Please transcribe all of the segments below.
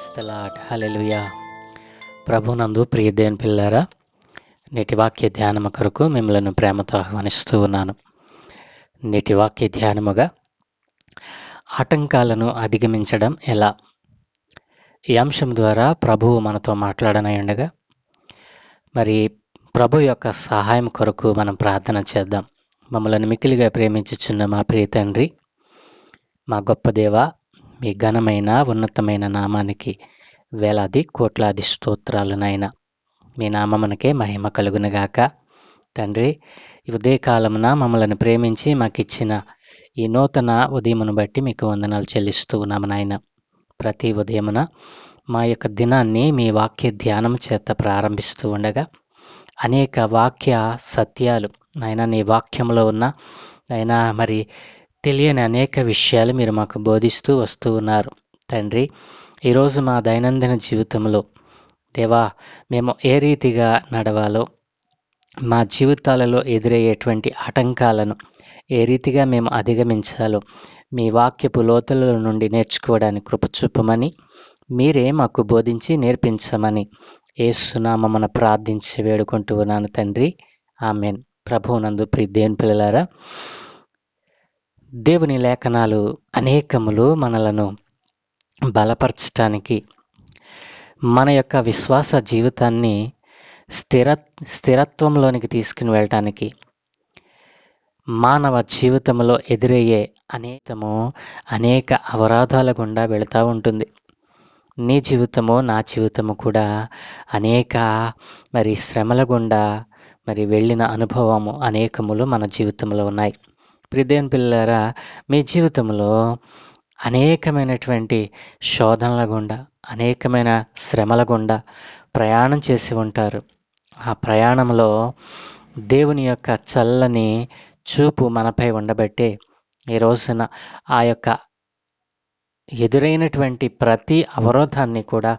క్రైస్తలాట్ hallelujah ప్రభునందు ప్రియదేని పిల్లారా నేటి వాక్య ధ్యానము కొరకు మిమ్మలను ప్రేమతో ఆహ్వానిస్తూ ఉన్నాను. నేటి వాక్య ధ్యానముగా ఆటంకాలను అధిగమించడం ఎలా? ఈ అంశం ద్వారా ప్రభువు మనతో మాట్లాడనై ఉండగా మరి ప్రభు యొక్క సహాయం కొరకు మనం ప్రార్థన చేద్దాం. మమ్మల్ని మిక్కిలిగా ప్రేమించుచున్న మా ప్రియ తండ్రి మా గొప్ప దేవ మీ ఘనమైన ఉన్నతమైన నామానికి వేలాది కోట్లాది స్తోత్రాలు నాయన. మీ నామమునకే మహిమ కలుగునుగాక. తండ్రి ఉదయకాలమున మమ్మల్ని ప్రేమించి మాకిచ్చిన ఈ నూతన ఉదయమును బట్టి మీకు వందనాలు చెల్లిస్తూ ఉన్నాము నాయన. ప్రతి ఉదయమున మా యొక్క దినాన్ని మీ వాక్య ధ్యానం చేత ప్రారంభిస్తూ ఉండగా అనేక వాక్య సత్యాలు నాయన నీ వాక్యంలో ఉన్న నాయన మరి తెలియని అనేక విషయాలు మీరు మాకు బోధిస్తూ వస్తూ ఉన్నారు. తండ్రి ఈరోజు మా దైనందిన జీవితంలో దేవా మేము ఏ రీతిగా నడవాలో మా జీవితాలలో ఎదురయ్యేటువంటి ఆటంకాలను ఏ రీతిగా మేము అధిగమించాలో మీ వాక్యపు లోతుల నుండి నేర్చుకోవడానికి కృప చూపమని మీరే మాకు బోధించి నేర్పించమని ఏసునామన ప్రార్థించి వేడుకుంటూ ఉన్నాను తండ్రి. ఆమెన్. ప్రభువునందు ప్రి దేని పిల్లలారా దేవుని లేఖనాలు అనేకములు మనలను బలపరచటానికి మన యొక్క విశ్వాస జీవితాన్ని స్థిర స్థిరత్వంలోనికి తీసుకుని వెళ్ళటానికి మానవ జీవితంలో ఎదురయ్యే అనేకము అనేక అవరాధాల గుండా వెళుతూ ఉంటుంది. నీ జీవితము నా జీవితము కూడా అనేక మరి శ్రమల గుండా మరి వెళ్ళిన అనుభవము అనేకములు మన జీవితంలో ఉన్నాయి. ప్రిదేన్ పిల్లరా మీ జీవితంలో అనేకమైనటువంటి శోధనల గుండా అనేకమైన శ్రమల గుండా ప్రయాణం చేసి ఉంటారు. ఆ ప్రయాణంలో దేవుని యొక్క చల్లని చూపు మనపై ఉండబట్టే ఈ రోజున ఆ యొక్క ఎదురైనటువంటి ప్రతి అవరోధాన్ని కూడా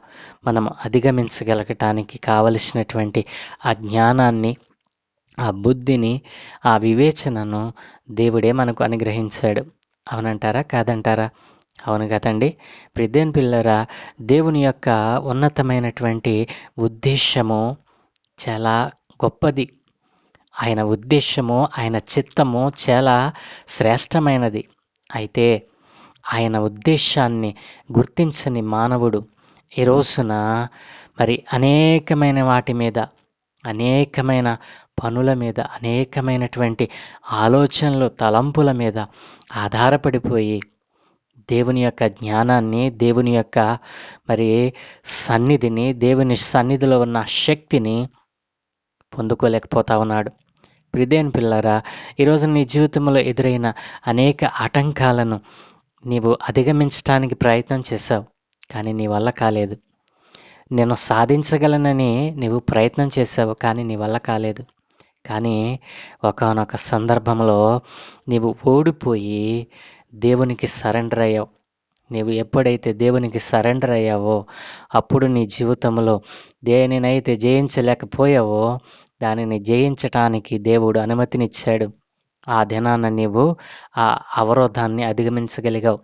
మనం అధిగమించగలగటానికి కావలసినటువంటి ఆ జ్ఞానాన్ని ఆ బుద్ధిని ఆ వివేచనను దేవుడే మనకు అనుగ్రహించాడు. అవునంటారా? కాదంటారా? అవును కదండి ప్రిదేన్ పిల్లరా దేవుని యొక్క ఉన్నతమైనటువంటి ఉద్దేశము చాలా గొప్పది. ఆయన ఉద్దేశము ఆయన చిత్తము చాలా శ్రేష్టమైనది. అయితే ఆయన ఉద్దేశాన్ని గుర్తించని మానవుడు ఈ రోజున మరి అనేకమైన వాటి మీద అనేకమైన పనుల మీద అనేకమైనటువంటి ఆలోచనలు తలంపుల మీద ఆధారపడిపోయి దేవుని యొక్క జ్ఞానాన్ని దేవుని యొక్క మరి సన్నిధిని దేవుని సన్నిధిలో ఉన్న శక్తిని పొందుకోలేకపోతా ఉన్నాడు. ప్రిదేన్ పిల్లరా ఈరోజు నీ జీవితంలో ఎదురైన అనేక ఆటంకాలను నీవు అధిగమించడానికి ప్రయత్నం చేశావు కానీ నీ వల్ల కాలేదు. నేను సాధించగలనని నీవు ప్రయత్నం చేశావు కానీ నీ వల్ల కాలేదు. కానీ ఒకనొక సందర్భంలో నీవు ఓడిపోయి దేవునికి సరెండర్ అయ్యావు. నీవు ఎప్పుడైతే దేవునికి సరెండర్ అయ్యావో అప్పుడు నీ జీవితంలో దేనినైతే జయించలేకపోయావో దానిని జయించటానికి దేవుడు అనుమతినిచ్చాడు. ఆ దినాన నీవు ఆ అవరోధాన్ని అధిగమించగలిగావు.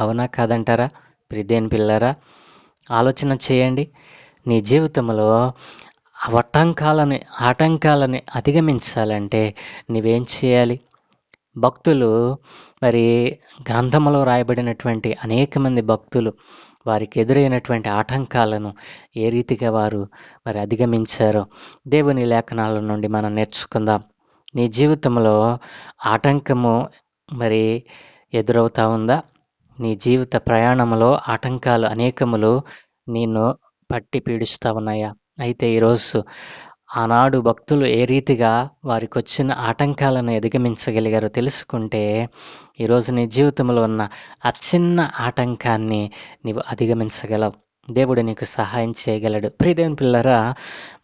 అవునా కాదంటారా? ప్రిదేన్ పిల్లరా ఆలోచన చేయండి. నీ జీవితంలో అవటంకాలని ఆటంకాలని అధిగమించాలంటే నువ్వేం చేయాలి? భక్తులు మరి గ్రంథంలో రాయబడినటువంటి అనేక మంది భక్తులు వారికి ఎదురైనటువంటి ఆటంకాలను ఏ రీతిగా వారు మరి అధిగమించారో దేవుని లేఖనాల నుండి మనం నేర్చుకుందాం. నీ జీవితంలో ఆటంకము మరి ఎదురవుతా ఉందా? నీ జీవిత ప్రయాణంలో ఆటంకాలు అనేకములు నిన్ను పట్టి పీడిస్తూ ఉన్నాయా? అయితే ఈరోజు ఆనాడు భక్తులు ఏ రీతిగా వారికి వచ్చిన ఆటంకాలను అధిగమించగలిగారో తెలుసుకుంటే ఈరోజు నీ జీవితంలో ఉన్న ఆ చిన్న ఆటంకాన్ని నీవు అధిగమించగలవు. దేవుడు నీకు సహాయం చేయగలడు. ప్రియదేవుని పిల్లరా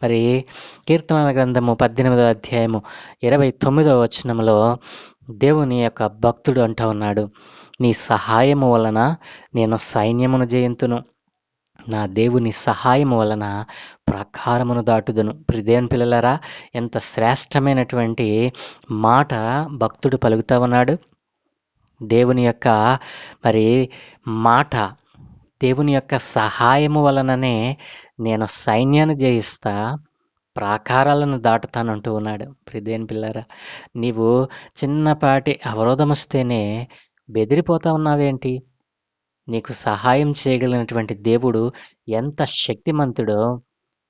మరి కీర్తనల గ్రంథము పద్దెనిమిదో అధ్యాయము ఇరవై తొమ్మిదవ వచనంలో దేవుని యొక్క భక్తుడు అంటూ ఉన్నాడు నీ సహాయము వలన నేను సైన్యమును జయంతును. నా దేవుని సహాయం వలన ప్రకారమును దాటుదను. ప్రిదేవన్ పిల్లలరా ఎంత శ్రేష్టమైనటువంటి మాట భక్తుడు పలుకుతా ఉన్నాడు. దేవుని యొక్క మరి మాట దేవుని యొక్క సహాయము వలననే నేను సైన్యాన్ని జయిస్తా ప్రాకారాలను దాటుతానంటూ ఉన్నాడు. ప్రిదేని పిల్లరా నీవు చిన్నపాటి అవరోధం వస్తేనే బెదిరిపోతా ఉన్నావేంటి? నీకు సహాయం చేయగలిగినటువంటి దేవుడు ఎంత శక్తిమంతుడో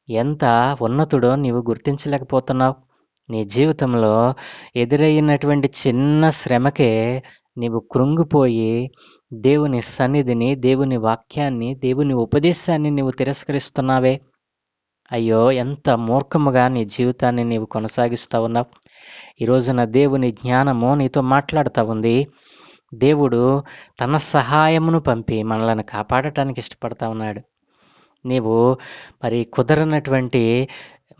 ఎంత ఉన్నతుడో నీవు గుర్తించలేకపోతున్నావు. నీ జీవితంలో ఎదురయ్యినటువంటి చిన్న శ్రమకే నీవు కృంగిపోయి దేవుని సన్నిధిని దేవుని వాక్యాన్ని దేవుని ఉపదేశాన్ని నీవు తిరస్కరిస్తున్నావే. అయ్యో ఎంత మూర్ఖముగా నీ జీవితాన్ని నీవు కొనసాగిస్తూ ఉన్నావు. ఈరోజున దేవుని జ్ఞానము నీతో మాట్లాడుతూ ఉంది. దేవుడు తన సహాయమును పంపి మనలను కాపాడటానికి ఇష్టపడతా ఉన్నాడు. నీవు మరి కుదరనటువంటి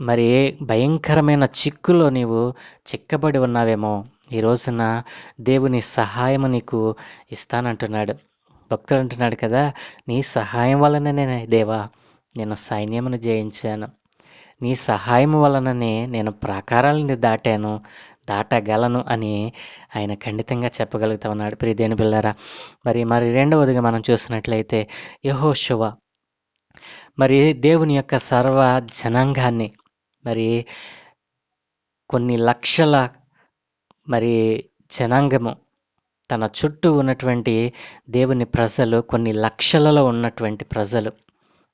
మరి భయంకరమైన చిక్కులో నీవు చిక్కబడి ఉన్నావేమో ఈ రోజున దేవుని సహాయము నీకు ఇస్తానంటున్నాడు. భక్తుడు అంటున్నాడు కదా నీ సహాయం వలననే దేవా నేను సైన్యమును జయించాను. నీ సహాయం వలననే నేను ప్రాకారాలని దాటాను. దాటగలను అని ఆయన ఖండితంగా చెప్పగలుగుతా ఉన్నాడు. ప్రియదేని పిల్లరా మరి మరి రెండవదిగా మనం చూసినట్లయితే యహోశువ మరి దేవుని యొక్క సర్వ జనాంగాన్ని మరి కొన్ని లక్షల మరి జనాంగము తన చుట్టూ ఉన్నటువంటి దేవుని ప్రజలు కొన్ని లక్షలలో ఉన్నటువంటి ప్రజలు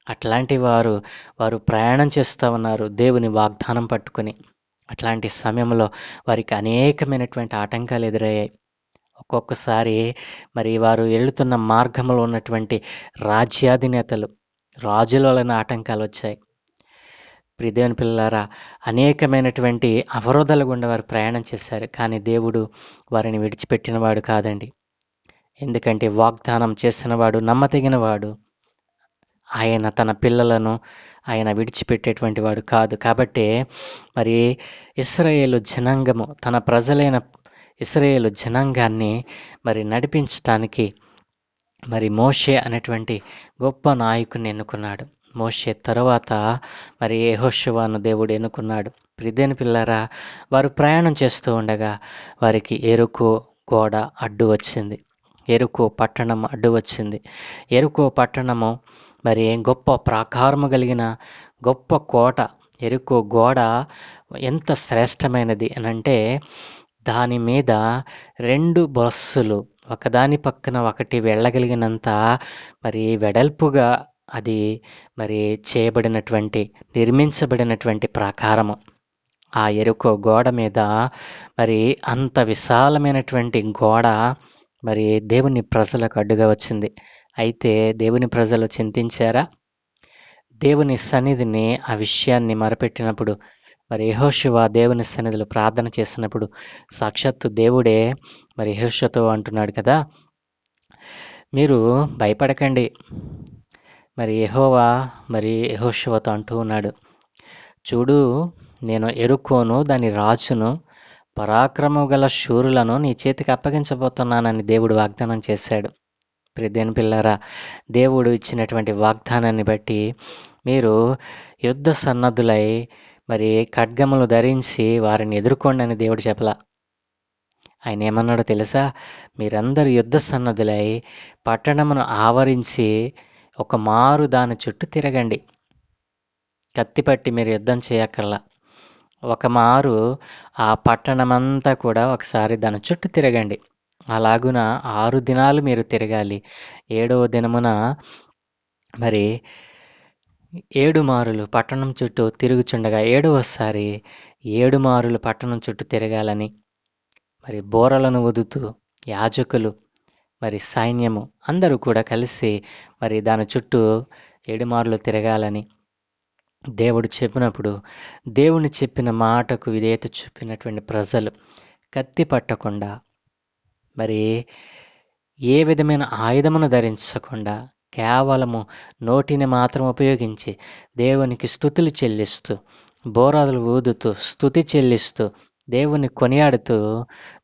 అట్లాంటి వారు వారు ప్రయాణం చేస్తూ ఉన్నారు దేవుని వాగ్దానం పట్టుకొని. అట్లాంటి సమయంలో వారికి అనేకమైనటువంటి ఆటంకాలు ఎదురయ్యాయి. ఒక్కొక్కసారి మరి వారు వెళుతున్న మార్గంలో ఉన్నటువంటి రాజ్యాధినేతలు రాజులలోని వలన ఆటంకాలు వచ్చాయి. ప్రిదేవుని పిల్లలారా అనేకమైనటువంటి అవరోధాల గుండా వారు ప్రయాణం చేశారు. కానీ దేవుడు వారిని విడిచిపెట్టినవాడు కాదండి. ఎందుకంటే వాగ్దానం చేసినవాడు నమ్మతగినవాడు ఆయన తన పిల్లలను ఆయన విడిచిపెట్టేటువంటి వాడు కాదు. కాబట్టి మరి ఇస్రాయేలు జనాంగము తన ప్రజలైన ఇస్రాయేలు జనాంగాన్ని మరి నడిపించటానికి మరి మోషే అనేటువంటి గొప్ప నాయకుని ఎన్నుకున్నాడు. మోషే తర్వాత మరి యెహోషువను దేవుడు ఎన్నుకున్నాడు. ప్రిదేని పిల్లరా వారు ప్రయాణం చేస్తూ ఉండగా వారికి ఎరుకు గోడ అడ్డు వచ్చింది. ఎరుకో పట్టణం అడ్డు వచ్చింది. ఎరుకో పట్టణము మరి గొప్ప ప్రాకారము కలిగిన గొప్ప కోట ఎరుకో గోడ ఎంత శ్రేష్టమైనది అని అంటే దాని మీద రెండు బస్సులు ఒకదాని పక్కన ఒకటి వెళ్ళగలిగినంత మరి వెడల్పుగా అది మరి చేయబడినటువంటి నిర్మించబడినటువంటి ప్రాకారము. ఆ ఎరుకో గోడ మీద మరి అంత విశాలమైనటువంటి గోడ మరి దేవుని ప్రజలకు అడ్డుగా వచ్చింది. అయితే దేవుని ప్రజలు చింతించారా? దేవుని సన్నిధిని ఆ విషయాన్ని మరపెట్టినప్పుడు మరి యహోశివ దేవుని సన్నిధిలో ప్రార్థన చేసినప్పుడు సాక్షాత్తు దేవుడే మరి యహోషతో అంటున్నాడు కదా? మీరు భయపడకండి. మరి యహోవా మరి యహోశివతో అంటూ ఉన్నాడు. చూడు నేను ఎరుకోను దాని రాజును పరాక్రమం గల శూరులను నీ చేతికి అప్పగించబోతున్నానని దేవుడు వాగ్దానం చేశాడు. ప్రదేని పిల్లరా దేవుడు ఇచ్చినటువంటి వాగ్దానాన్ని బట్టి మీరు యుద్ధ సన్నద్ధులై మరి ఖడ్గములు ధరించి వారిని ఎదుర్కోండి అని దేవుడు చెప్పలా. ఆయన ఏమన్నాడో తెలుసా? మీరందరూ యుద్ధ సన్నద్ధులై పట్టణమును ఆవరించి ఒక మారు దాని చుట్టూ తిరగండి. కత్తిపట్టి మీరు యుద్ధం చేయక్కర్లా. ఒక మారు ఆ పట్టణమంతా కూడా ఒకసారి దాని చుట్టూ తిరగండి. అలాగున ఆరు దినాలు మీరు తిరగాలి. ఏడవ దినమున మరి ఏడు మారులు పట్టణం చుట్టూ తిరుగుచుండగా ఏడవసారి ఏడు మారులు పట్టణం చుట్టూ తిరగాలని మరి బోరలను వదుతూ యాజకులు మరి సైన్యము అందరూ కూడా కలిసి మరి దాని చుట్టూ ఏడు మారులు తిరగాలని దేవుడు చెప్పినప్పుడు దేవుని చెప్పిన మాటకు విధేయత చూపినటువంటి ప్రజలు కత్తి పట్టకుండా మరి ఏ విధమైన ఆయుధమును ధరించకుండా కేవలము నోటిని మాత్రం ఉపయోగించి దేవునికి స్థుతులు చెల్లిస్తూ బోరాదులు ఊదుతూ స్థుతి చెల్లిస్తూ దేవుని కొనియాడుతూ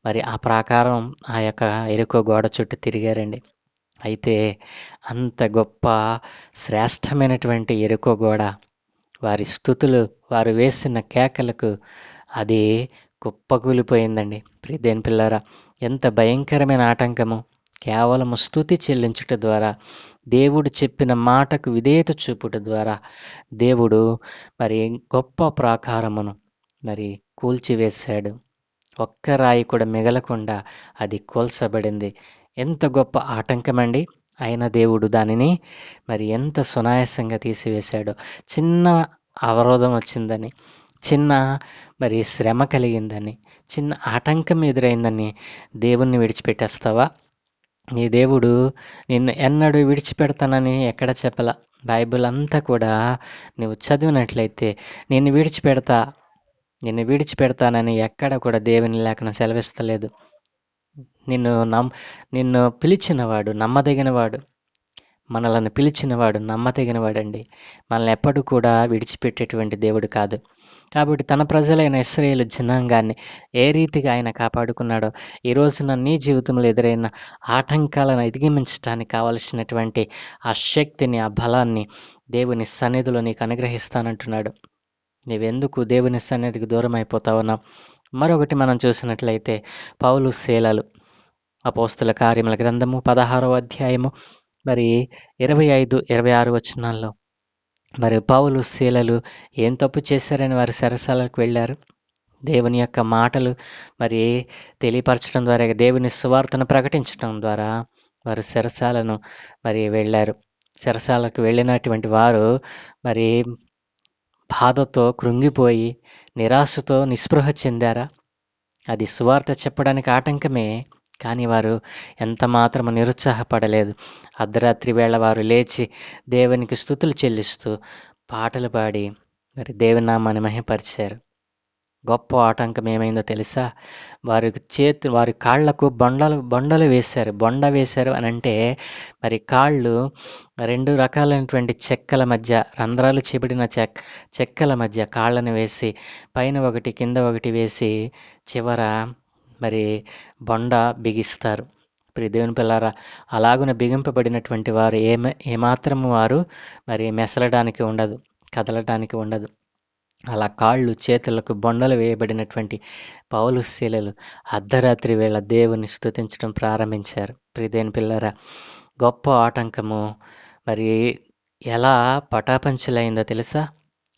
మరి ఆ ప్రాకారం ఆ యొక్క ఎరుకో గోడ చుట్టూ తిరిగారండి. అయితే అంత గొప్ప శ్రేష్టమైనటువంటి ఎరుకో గోడ వారి స్థుతులు వారు వేసిన కేకలకు అది కుప్పకూలిపోయిందండి. దేని పిల్లరా ఎంత భయంకరమైన ఆటంకము. కేవలము స్థుతి చెల్లించుట ద్వారా దేవుడు చెప్పిన మాటకు విధేయత చూపుట ద్వారా దేవుడు మరి గొప్ప ప్రాకారమును మరి కూల్చివేశాడు. ఒక్క రాయి కూడా మిగలకుండా అది కూల్చబడింది. ఎంత గొప్ప ఆటంకమండి. అయిన దేవుడు దానిని మరి ఎంత సునాయాసంగా తీసివేశాడు. చిన్న అవరోధం వచ్చిందని చిన్న మరి శ్రమ కలిగిందని చిన్న ఆటంకం ఎదురైందని దేవుణ్ణి విడిచిపెట్టేస్తావా? నీ దేవుడు నిన్ను ఎన్నడూ విడిచిపెడతానని ఎక్కడ చెప్పల. బైబిల్ అంతా కూడా నువ్వు చదివినట్లయితే నిన్ను విడిచిపెడతా నిన్ను విడిచిపెడతానని ఎక్కడ కూడా దేవుని లేఖనం సెలవిస్తలేదు. నిన్ను నమ్ నిన్ను పిలిచినవాడు నమ్మదగినవాడు మనలను పిలిచినవాడు నమ్మదగినవాడండి. మనల్ని ఎప్పుడు కూడా విడిచిపెట్టేటువంటి దేవుడు కాదు. కాబట్టి తన ప్రజలైన ఇస్రాయేల్ జనాంగాన్ని ఏ రీతిగా ఆయన కాపాడుకున్నాడో ఈ రోజున నీ జీవితంలో ఎదురైన ఆటంకాలను అధిగమించడానికి కావలసినటువంటి ఆ శక్తిని ఆ బలాన్ని దేవుని సన్నిధిలో నీకు అనుగ్రహిస్తానంటున్నాడు. నీవెందుకు దేవుని సన్నిధికి దూరం అయిపోతావునా మరొకటి మనం చూసినట్లయితే పౌలు శీలలు అపోస్తుల కార్యముల గ్రంథము పదహారవ అధ్యాయము మరి ఇరవై ఐదు ఇరవై ఆరు వచనాల్లో మరి పౌలు శీలలు ఏం తప్పు చేశారని వారి సరసాలకు వెళ్ళారు? దేవుని యొక్క మాటలు మరి తెలియపరచడం ద్వారా దేవుని సువార్తను ప్రకటించడం ద్వారా వారు సరసాలను మరి వెళ్ళారు. సరసాలకు వెళ్ళినటువంటి వారు మరి బాధతో కృంగిపోయి నిరాశతో నిస్పృహ చెందారా? అది సువార్త చెప్పడానికి ఆటంకమే. కానీ వారు ఎంత మాత్రము నిరుత్సాహపడలేదు. అర్ధరాత్రి వేళ వారు లేచి దేవునికి స్థుతులు చెల్లిస్తూ పాటలు పాడి మరి దేవుని నామాన్ని మహిమపరిచారు. గొప్ప ఆటంకం ఏమైందో తెలుసా? వారి చేతి వారి కాళ్ళకు బొండలు బొండలు వేశారు. బొండ వేశారు అని అంటే మరి కాళ్ళు రెండు రకాలైనటువంటి చెక్కల మధ్య రంధ్రాలు చెబడిన చెక్ చెక్కల మధ్య కాళ్ళను వేసి పైన ఒకటి కింద ఒకటి వేసి చివర మరి బొండ బిగిస్తారు. దేవుని పిల్లారా అలాగున బిగింపబడినటువంటి వారు ఏమ ఏమాత్రము వారు మరి మెసలడానికి ఉండదు కదలడానికి ఉండదు. అలా కాళ్ళు చేతులకు బొండలు వేయబడినటువంటి పౌలు శీలలు అర్ధరాత్రి వేళ దేవుని స్తుతించడం ప్రారంభించారు. ప్రిదేని పిల్లరా గొప్ప ఆటంకము మరి ఎలా పటాపంచలైందో తెలుసా?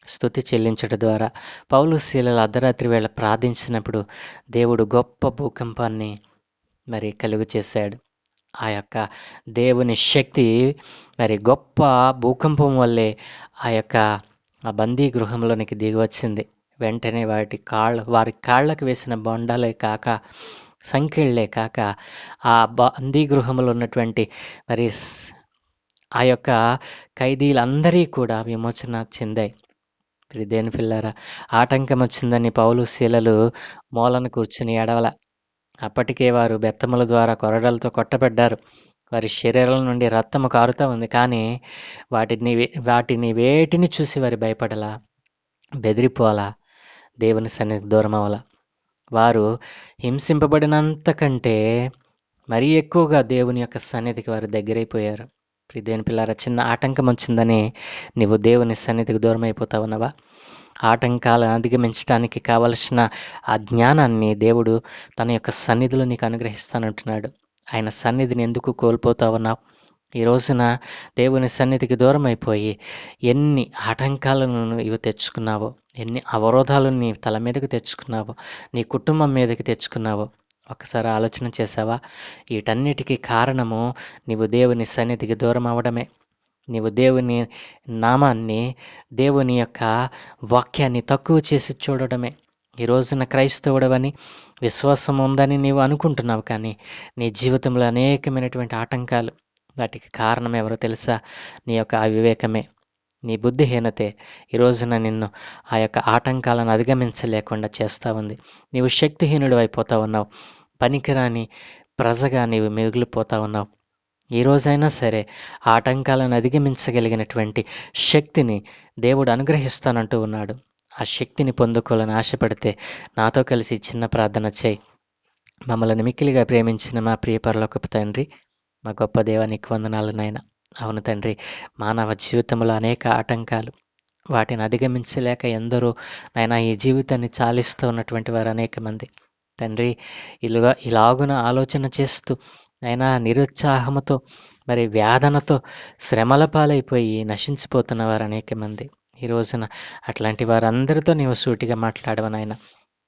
స్థుతి చెల్లించడం ద్వారా. పౌలు శీలలు అర్ధరాత్రి వేళ ప్రార్థించినప్పుడు దేవుడు గొప్ప భూకంపాన్ని మరి కలుగు చేశాడు. ఆ యొక్క దేవుని శక్తి మరి గొప్ప భూకంపం వల్లే ఆ యొక్క ఆ బందీ గృహంలోనికి దిగి వచ్చింది. వెంటనే వాటి కాళ్ళ వారి కాళ్ళకు వేసిన బొండాలే కాక సంఖ్యలే కాక ఆ బందీ గృహంలో ఉన్నటువంటి మరి ఆ యొక్క ఖైదీలందరి కూడా విమోచన చెందాయి. దేని పిల్లారా? ఆటంకం వచ్చిందని పౌలు శీలలు మూలను కూర్చుని ఎడవల అప్పటికే వారు బెత్తముల ద్వారా కొరడలతో కొట్టబడ్డారు. వారి శరీరాల నుండి రక్తము కారుతూ ఉంది. కానీ వాటిని వాటిని వేటిని చూసి వారి భయపడలా? బెదిరిపోవాలా? దేవుని సన్నిధి దూరం అవ్వాలా వారు హింసింపబడినంతకంటే మరీ ఎక్కువగా దేవుని యొక్క సన్నిధికి వారు దగ్గరైపోయారు. దేని పిల్లారా చిన్న ఆటంకం వచ్చిందని నీవు దేవుని సన్నిధికి దూరం అయిపోతా ఉన్నావా ఆటంకాలను అధిగమించడానికి కావలసిన ఆ జ్ఞానాన్ని దేవుడు తన యొక్క సన్నిధిలో నీకు అనుగ్రహిస్తానంటున్నాడు. ఆయన సన్నిధిని ఎందుకు కోల్పోతా ఉన్నావు ఈ రోజున దేవుని సన్నిధికి దూరం అయిపోయి ఎన్ని ఆటంకాలను నువ్వు తెచ్చుకున్నావో ఎన్ని అవరోధాలను నీ తల మీదకి తెచ్చుకున్నావో నీ కుటుంబం మీదకి తెచ్చుకున్నావో ఒకసారి ఆలోచన చేసావా వీటన్నిటికీ కారణము నీవు దేవుని సన్నిధికి దూరం అవడమే నీవు దేవుని నామాన్ని దేవుని యొక్క వాక్యాన్ని తక్కువ చేసి చూడడమే. ఈ రోజున క్రైస్తవుడవని విశ్వాసం ఉందని నీవు అనుకుంటున్నావు కానీ నీ జీవితంలో అనేకమైనటువంటి ఆటంకాలు వాటికి కారణం ఎవరో తెలుసా? నీ యొక్క అవివేకమే. నీ బుద్ధిహీనతే ఈ రోజున నిన్ను ఆ యొక్క ఆటంకాలను అధిగమించలేకుండా చేస్తూ ఉంది. నీవు శక్తిహీనుడు అయిపోతా ఉన్నావు. పనికిరాని ప్రజగా నీవు మిగిలిపోతా ఉన్నావు. ఈ రోజైనా సరే ఆటంకాలను అధిగమించగలిగినటువంటి శక్తిని దేవుడు అనుగ్రహిస్తానంటూ ఉన్నాడు. ఆ శక్తిని పొందుకోవాలని ఆశపడితే నాతో కలిసి చిన్న ప్రార్థన చేయి. మమ్మల్ని మిక్కిలిగా ప్రేమించిన మా ప్రియపరలోకపు తండ్రి మా గొప్ప దేవానికి వందనాలు నాయన. అవును తండ్రి మానవ జీవితంలో అనేక ఆటంకాలు వాటిని అధిగమించలేక ఎందరో నాయన ఈ జీవితాన్ని చాలిస్తూ ఉన్నటువంటి వారు అనేక మంది. తండ్రి ఇలాగా ఇలాగున ఆలోచన చేస్తూ అయినా నిరుత్సాహముతో మరి వేదనతో శ్రమల పాలైపోయి నశించిపోతున్న వారు అనేక మంది. ఈ రోజున అట్లాంటి వారందరితో నీవు సూటిగా మాట్లాడవనాయన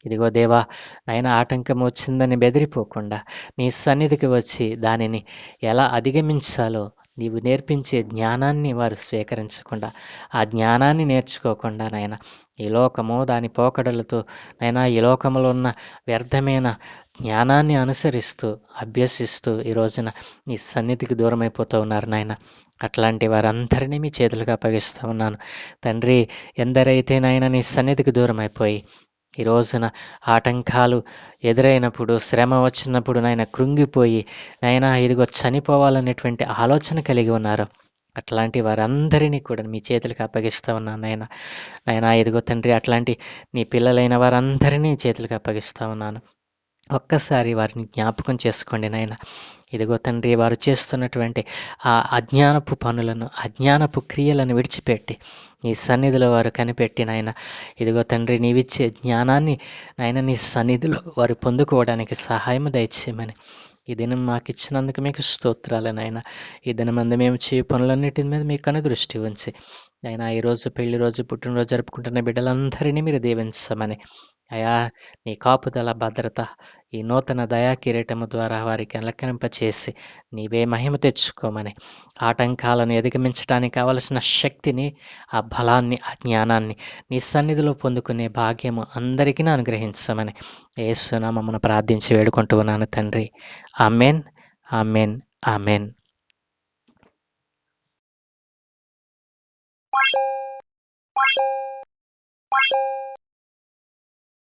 ఇదిగో దేవా నాయన ఆటంకం వచ్చిందని బెదిరిపోకుండా నీ సన్నిధికి వచ్చి దానిని ఎలా అధిగమించాలో నీవు నేర్పించే జ్ఞానాన్ని వారు స్వీకరించకుండా ఆ జ్ఞానాన్ని నేర్చుకోకుండా నాయన ఈ లోకము దాని పోకడలతో నైనా ఈ లోకంలో ఉన్న వ్యర్థమైన జ్ఞానాన్ని అనుసరిస్తూ అభ్యసిస్తూ ఈ రోజున నీ సన్నిధికి దూరమైపోతూ ఉన్నారు నాయన. అట్లాంటి వారందరినీ మీ చేతులుగా అప్పగిస్తూ ఉన్నాను. తండ్రి ఎందరైతే నాయన నీ సన్నిధికి దూరమైపోయి ఈ రోజున ఆటంకాలు ఎదురైనప్పుడు శ్రమ వచ్చినప్పుడు నాయన కృంగిపోయి నాయన ఇదిగో చనిపోవాలనేటువంటి ఆలోచన కలిగి ఉన్నారు. అట్లాంటి వారందరినీ కూడా మీ చేతులకు అప్పగిస్తూ ఉన్నాను నాయన. నాయన ఇదిగో తండ్రి అట్లాంటి నీ పిల్లలైన వారందరినీ చేతులకు అప్పగిస్తూ ఉన్నాను. ఒక్కసారి వారిని జ్ఞాపకం చేసుకోండి నాయన. ఇదిగో తండ్రి వారు చేస్తున్నటువంటి ఆ అజ్ఞానపు పనులను అజ్ఞానపు క్రియలను విడిచిపెట్టి నీ సన్నిధిలో వారు కనిపెట్టి నాయన ఇదిగో తండ్రి నీవిచ్చే జ్ఞానాన్ని నాయన నీ సన్నిధిలో వారు పొందుకోవడానికి సహాయం దయచేయమని ఈ దినం మాకు ఇచ్చినందుకు మీకు స్తోత్రాలు నాయన. ఈ దినమందు మేము చేయ పనులన్నిటి మీద మీ కను దృష్టి ఉంచి నాయన ఈరోజు పెళ్ళి రోజు పుట్టినరోజు జరుపుకుంటున్న బిడ్డలందరినీ మీరు దీవించమని అయా నీ కాపుదల భద్రత ఈ నూతన దయా కిరీటము ద్వారా వారికి అలంకరింపచేసి నీవే మహిమ తెచ్చుకోమని ఆటంకాలను అధిగమించడానికి కావలసిన శక్తిని ఆ బలాన్ని ఆ జ్ఞానాన్ని నీ సన్నిధిలో పొందుకునే భాగ్యము అందరికీ అనుగ్రహించమని ఏసునామమును ప్రార్థించి వేడుకుంటూ ఉన్నాను తండ్రి. Amen amen amen.